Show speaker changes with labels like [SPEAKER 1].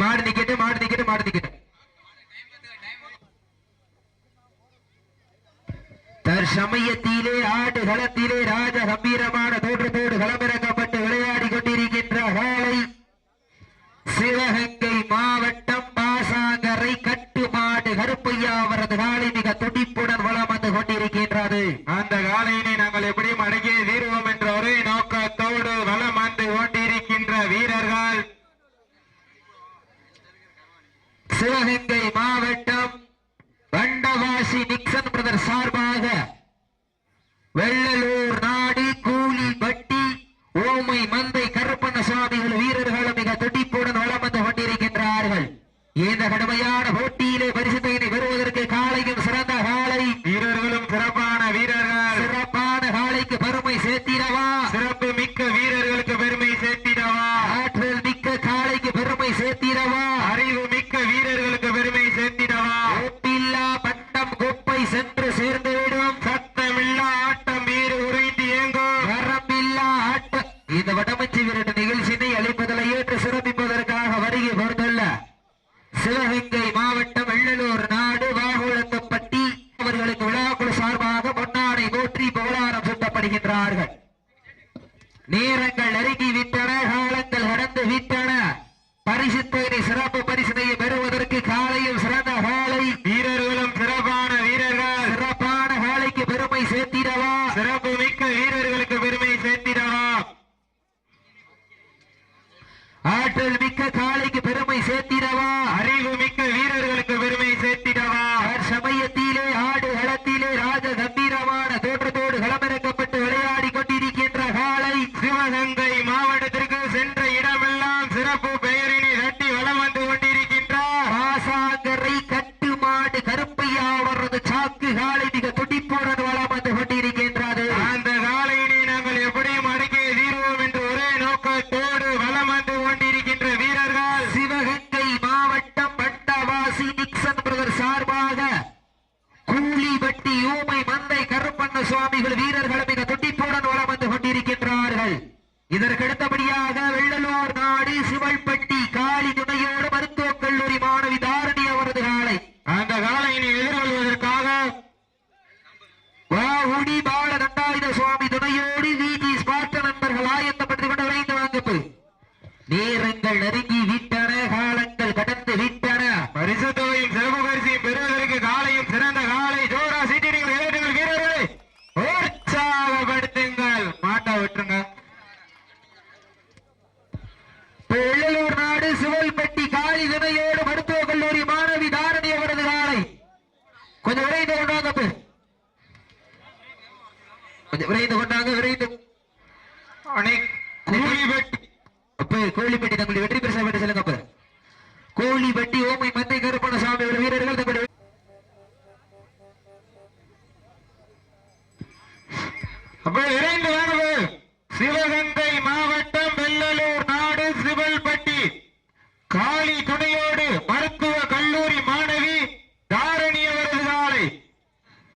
[SPEAKER 1] மாடு நிக்கட்டு மாடு நிக்கட்டு மாடு நிக்கட்டு தற்சமயத்திலே ஆடு களத்திலே ராஜ கம்பீரமான தோற்றத்தோடு களமிறக்கப்பட்டு விளையாடி கொண்டிருக்கின்ற காலை சிவகங்கை மாவட்டம் பாசாங்கரை கட்டுமாடு கருப்பையா அவரது காலை மிக துடிப்புடன் வளம் வந்து கொண்டிருக்கின்றது.
[SPEAKER 2] அந்த காலையினை நாங்கள் எப்படியும் அடக்கிய தீர்வோம் என்ற ஒரே நோக்கத்தோடு வலம் வந்து கொண்டிருக்கின்ற வீரர்கள்
[SPEAKER 1] சிவகங்கை மாவட்டம் வண்டவாசி நிக்சன் பிரதர் சார்பாக வெள்ளலூர் நாடு கூலி பட்டி ஓமை மந்தை கருப்பண்ண சுவாமிகள் வீரர்களும் மிக துடிப்புடன் வளம் வந்து கொண்டிருக்கின்றார்கள் இந்த கடுமையான போட்டியிலே பரிசுத்தையினை பெறுவதற்கு காலையும் சிறந்த காலை
[SPEAKER 2] வீரர்களும் சிறப்பான வீரர்கள்
[SPEAKER 1] சிறப்பான காலைக்கு பெருமை சேர்த்திடவா
[SPEAKER 2] சிறப்பு மிக்க வீரர்களுக்கு பெருமை சேர்த்திடவா
[SPEAKER 1] ஆற்றல் மிக்க காலைக்கு பெருமை சேர்த்திடவா
[SPEAKER 2] அறிவு மிக்க வீரர்களுக்கு பெருமை சேர்த்திடவா
[SPEAKER 1] ஒப்பில்லா பட்டம் குப்பை சேர்ந்துவிடும்
[SPEAKER 2] சத்தமில்லா ஆட்டம் வீறு உறைந்து இயங்கும்
[SPEAKER 1] வரம்பில்லா ஆட்டம் இந்த வடமஞ்சி விரட்டு நிகழ்ச்சியினை அளிப்பதில் ஏற்று சிறப்பிப்பதற்காக வருகை பொறுத்துள்ள சிவகங்கை மாவட்டம் வெள்ளலூர் நாடு வாகுளத்தப்பட்டி அவர்களுக்கு விழாக்குழு சார்பாக பொன்னாடை போற்றி புகழாரம் சுட்டப்படுகின்றார்கள். நேரங்கள் நெருங்கி விட்டன காலங்கள் கடந்து விட்டன. பரிசுத்தனை சிறப்பு பரிசினையை பெறுவதற்கு காலையில் சிறந்த காலை
[SPEAKER 2] வீரர்களும் சிறப்பான வீரர்கள்
[SPEAKER 1] சிறப்பான காலைக்கு பெருமை சேர்த்திடவா
[SPEAKER 2] சிறப்பு மிக்க வீரர்களுக்கு பெருமை சேர்த்திடவா
[SPEAKER 1] ஆற்றல் மிக்க காளைக்கு பெருமை சேர்த்திடவா?
[SPEAKER 2] அறிவு மிக்க வீரர்களுக்கு பெருமை சேர்த்திடவா?
[SPEAKER 1] சமயத்திலே ஆடு களத்திலே ராஜ கம்பீரமான தோற்றத்தோடு களமிறக்கப்பட்டு விளையாடி கொண்டிருக்கின்ற காலை
[SPEAKER 2] சிவகங்கை மாவட்டத்திற்கு சென்ற இடமெல்லாம் சிறப்பு பெயரினை தட்டி வளம் வந்து கொண்டிருக்கின்றார்.
[SPEAKER 1] கட்டு கட்டுமாடு கருப்பையா அவரது சாக்கு காலை மிக துடிப்புடன் வளம் வந்து கொண்டிருக்கிறார்
[SPEAKER 2] அந்த காலையினை நாங்கள் எப்படியும் அடக்கிய தீர்வோம் என்று ஒரே நோக்கத்தோடு வந்து கொண்டிருக்கின்ற வீரர்கள்
[SPEAKER 1] சிவகங்கை மாவட்டம் பட்டவாசி நிக்சன் பிரதர் சார்பாக கூலிபட்டி ஊமை மந்தை கருப்பண்ண சுவாமிகள் வீரர்கள் மிக துடிப்புடன் வளம் வந்து கொண்டிருக்கின்றார்கள். இதற்கு அடுத்தபடியாக வெள்ளலூர் நாடு சிவல்பட்டி காளி துணையோடு மருத்துவக் கல்லூரி மாணவி தாரணி அவரது காலை.
[SPEAKER 2] அந்த காலையினை எதிர்கொள்வதற்காக
[SPEAKER 1] வாவுடி பால தண்டாயுத சுவாமி துணையோடு விஜி ஸ்பாட்ட நண்பர்கள் ஆயத்தப்பட்டுக் கொண்டு விரைந்து வாங்கப்பு நேரங்கள் நெருங்கி விட்டன காலங்கள் கடந்து விட்டன.
[SPEAKER 2] பரிசு தொகையும் சிறப்பு பரிசையும் பெறுவதற்கு காலையும் சிறந்த காலை ஜோரா சீட்டிடுங்கள் இளைஞர்கள் வீரர்களே. உற்சாகப்படுத்துங்கள். மாட்டா விட்டுருங்க.
[SPEAKER 1] வெள்ளலூர் நாடு சிவல்பட்டி காளி துணையோடு மருத்துவக் கல்லூரி மாணவி தாரணி அவரது காலை. கொஞ்சம் விரைந்து கொண்டாங்க. கொஞ்சம் விரைந்து கொண்டாங்க விரைந்து.
[SPEAKER 2] அணை
[SPEAKER 1] கோழிப்பட்டி தம்பி வெற்றி பெற சாப்பிட்டு செல்லுங்க அப்ப. கோழிப்பட்டி ஓமை மந்தை கருப்பண சாமி வீரர்கள் தம்பி
[SPEAKER 2] அப்போ சிவகங்கை மாவட்டம் வெள்ளலூர் நாடு சிவல்பட்டி. காளி துணையோடு